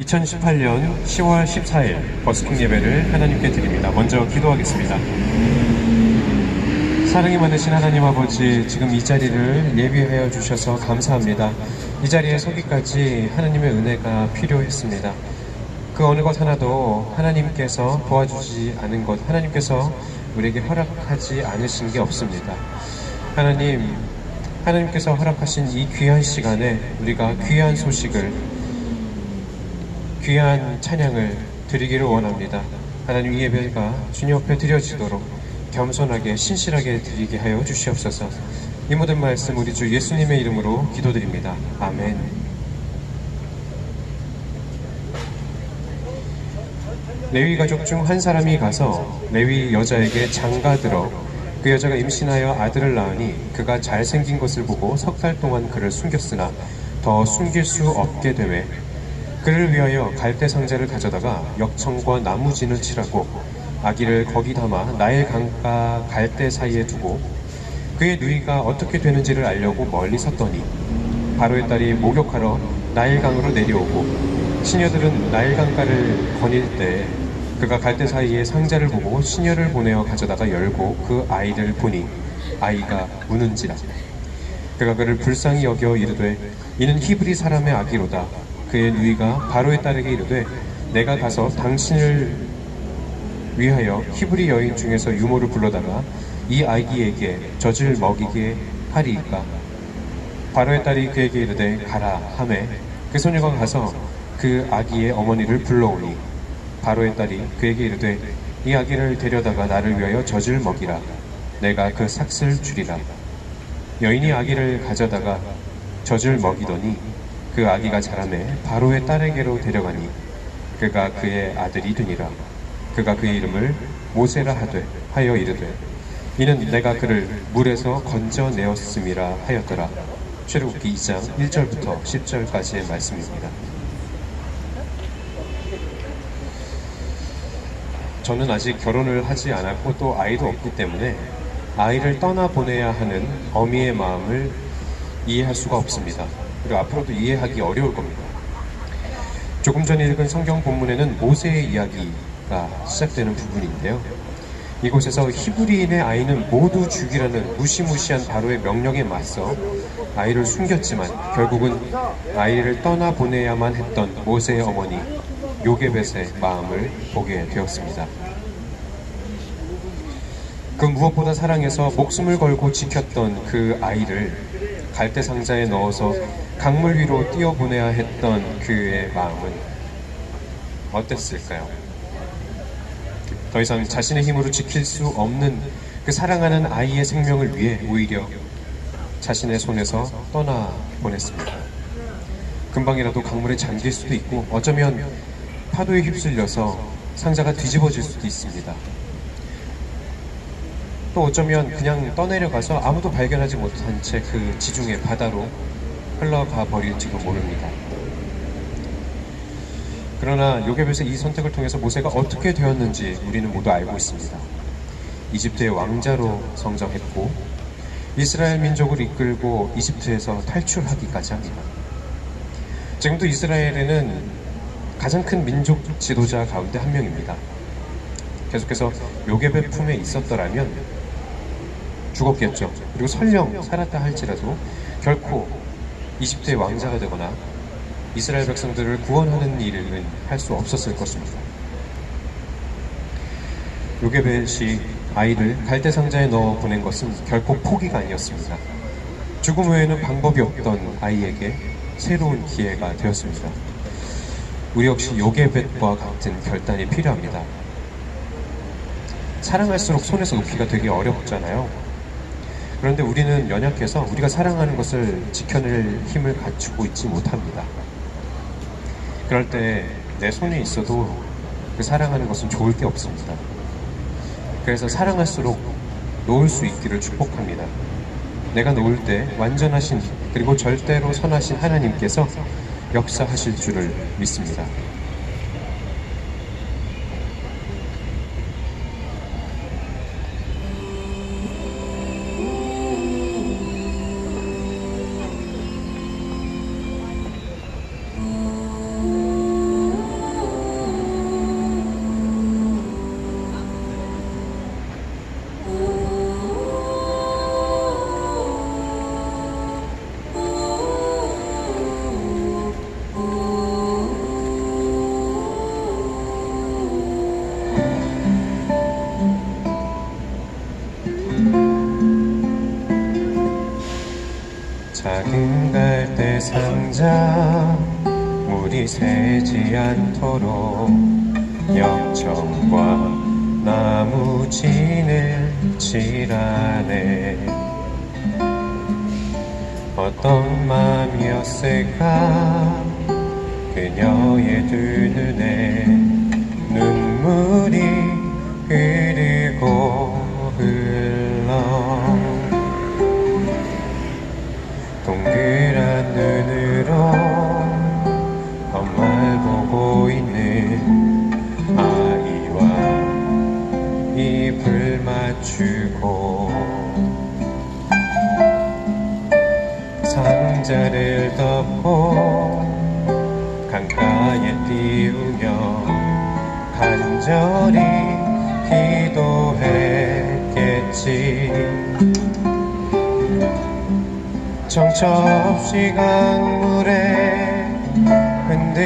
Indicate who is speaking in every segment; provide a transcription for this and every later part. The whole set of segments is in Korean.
Speaker 1: 2018년 10월 14일 버스킹 예배를 하나님께 드립니다. 먼저 기도하겠습니다. 사랑이 많으신 하나님 아버지, 지금 이 자리를 예비하여 주셔서 감사합니다. 이 자리에 서기까지 하나님의 은혜가 필요했습니다. 그 어느 것 하나도 하나님께서 도와주지 않은 것, 하나님께서 우리에게 허락하지 않으신 게 없습니다. 하나님, 하나님께서 허락하신 이 귀한 시간에 우리가 귀한 소식을 귀한 찬양을 드리기를 원합니다. 하나님 이 예배가 주님 앞에 드려지도록 겸손하게 신실하게 드리게 하여 주시옵소서. 이 모든 말씀 우리 주 예수님의 이름으로 기도드립니다. 아멘. 레위 가족 중 한 사람이 가서 레위 여자에게 장가 들어 그 여자가 임신하여 아들을 낳으니 그가 잘생긴 것을 보고 석 달 동안 그를 숨겼으나 더 숨길 수 없게 되매 그를 위하여 갈대 상자를 가져다가 역청과 나무진을 칠하고 아기를 거기 담아 나일 강가 갈대 사이에 두고 그의 누이가 어떻게 되는지를 알려고 멀리 섰더니 바로의 딸이 목욕하러 나일강으로 내려오고 시녀들은 나일강가를 거닐 때 그가 갈대 사이에 상자를 보고 시녀를 보내어 가져다가 열고 그 아이를 보니 아이가 우는지라. 그가 그를 불쌍히 여겨 이르되 이는 히브리 사람의 아기로다 그의 누이가 바로의 딸에게 이르되 내가 가서 당신을 위하여 히브리 여인 중에서 유모를 불러다가 이 아기에게 젖을 먹이게 하리이까? 바로의 딸이 그에게 이르되 가라 하매 그 소녀가 가서 그 아기의 어머니를 불러오니. 바로의 딸이 그에게 이르되 이 아기를 데려다가 나를 위하여 젖을 먹이라. 내가 그 삭슬 주리라. 여인이 아기를 가져다가 젖을 먹이더니 그 아기가 자라매 바로의 딸에게로 데려가니 그가 그의 아들이 되니라 그가 그의 이름을 모세라 하되 하여 이르되 이는 내가 그를 물에서 건져내었음이라 하였더라 출애굽기 2장 1절부터 10절까지의 말씀입니다. 저는 아직 결혼을 하지 않았고 또 아이도 없기 때문에 아이를 떠나 보내야 하는 어미의 마음을 이해할 수가 없습니다. 그리고 앞으로도 이해하기 어려울 겁니다. 조금 전에 읽은 성경 본문에는 모세의 이야기가 시작되는 부분인데요. 이곳에서 히브리인의 아이는 모두 죽이라는 무시무시한 바로의 명령에 맞서 아이를 숨겼지만 결국은 아이를 떠나 보내야만 했던 모세의 어머니 요게벳의 마음을 보게 되었습니다. 그 무엇보다 사랑해서 목숨을 걸고 지켰던 그 아이를 갈대 상자에 넣어서 강물 위로 뛰어보내야 했던 그의 마음은 어땠을까요? 더 이상 자신의 힘으로 지킬 수 없는 그 사랑하는 아이의 생명을 위해 오히려 자신의 손에서 떠나 보냈습니다. 금방이라도 강물에 잠길 수도 있고 어쩌면 파도에 휩쓸려서 상자가 뒤집어질 수도 있습니다. 또 어쩌면 그냥 떠내려가서 아무도 발견하지 못한 채 그 지중해 바다로 흘러가 버릴지도 모릅니다. 그러나 요괴벳의 이 선택을 통해서 모세가 어떻게 되었는지 우리는 모두 알고 있습니다. 이집트의 왕자로 성장했고 이스라엘 민족을 이끌고 이집트에서 탈출하기까지 합니다. 지금도 이스라엘에는 가장 큰 민족 지도자 가운데 한 명입니다. 계속해서 요괴벳 품에 있었더라면 죽었겠죠. 그리고 설령 살았다 할지라도 결코 이집트의 왕자가 되거나 이스라엘 백성들을 구원하는 일은 할 수 없었을 것입니다. 요게벳이 아이를 갈대 상자에 넣어 보낸 것은 결코 포기가 아니었습니다. 죽음 외에는 방법이 없던 아이에게 새로운 기회가 되었습니다. 우리 역시 요게벳과 같은 결단이 필요합니다. 사랑할수록 손에서 놓기가 되게 어렵잖아요. 그런데 우리는 연약해서 우리가 사랑하는 것을 지켜낼 힘을 갖추고 있지 못합니다. 그럴 때 내 손에 있어도 그 사랑하는 것은 좋을 게 없습니다. 그래서 사랑할수록 놓을 수 있기를 축복합니다. 내가 놓을 때 완전하신 그리고 절대로 선하신 하나님께서 역사하실 줄을 믿습니다. 작은 갈대 상자 물이 새지 않도록 역청과 나무 진을 칠하네. 어떤 마음이었을까? 그녀의 두 눈에 눈물이 흐르 맞추고 상자를 덮고 강가에 띄우며 간절히 기도했겠지. 정처 없이 강물에 흔들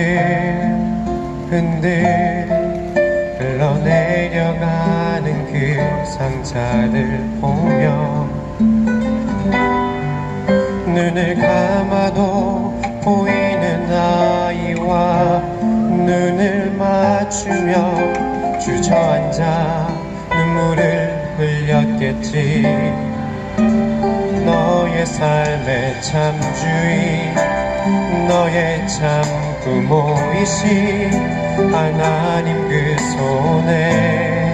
Speaker 1: 흔들 그 상자를 보며 눈을 감아도 보이는 아이와 눈을 맞추며 주저앉아 눈물을 흘렸겠지. 너의 삶의 참 주인 너의 참 부모이신 하나님 그 손에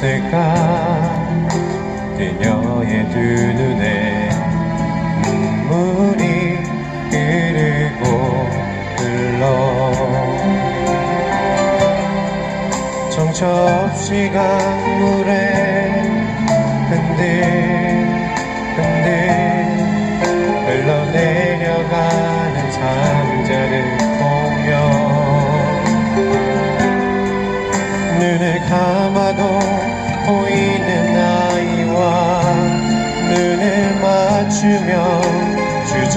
Speaker 1: 마음이었을까? 그녀의 두 눈에 눈물이 흐르고 흘러. 정처 없이 강물에 흔들 흔들 흘러내려가는 상자를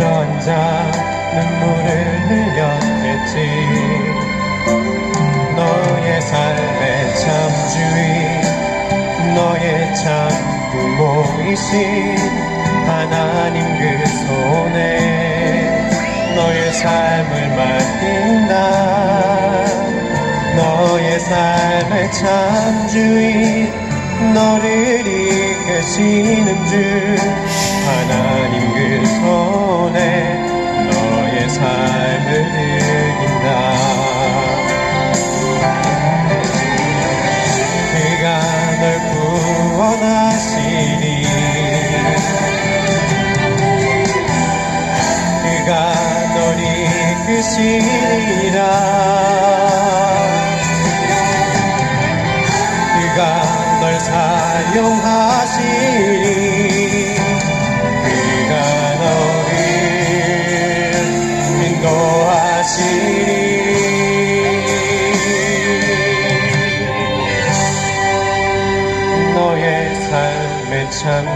Speaker 1: 주저앉아 눈물을 흘렸겠지. 너의 삶의 참 주인 너의 참 부모이신 하나님 그 손에 너의 삶을 맡긴다. 너의 삶의 참 주인 너를 이끄시는 주 하나님 그 손에 너의 삶을 드린다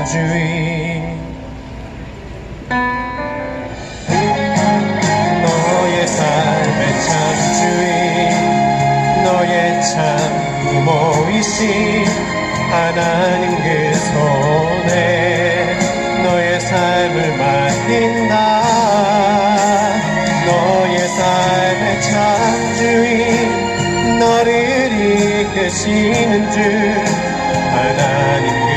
Speaker 1: 주인 너의 삶의 참 주인 너의 참 부모이신 하나님 그 손에 너의 삶을 맡긴다. 너의 삶의 참 주인 너를 이끄시는 주 하나님 그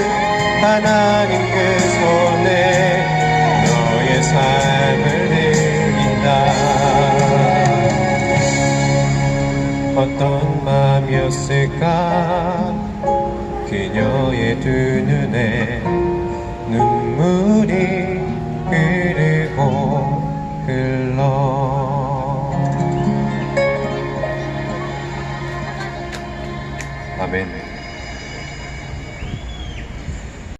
Speaker 1: 하나님 그 손에 너의 삶을 내긴다. 어떤 마음이었을까? 그녀의 두 눈에 눈물이 흐르고 흘러.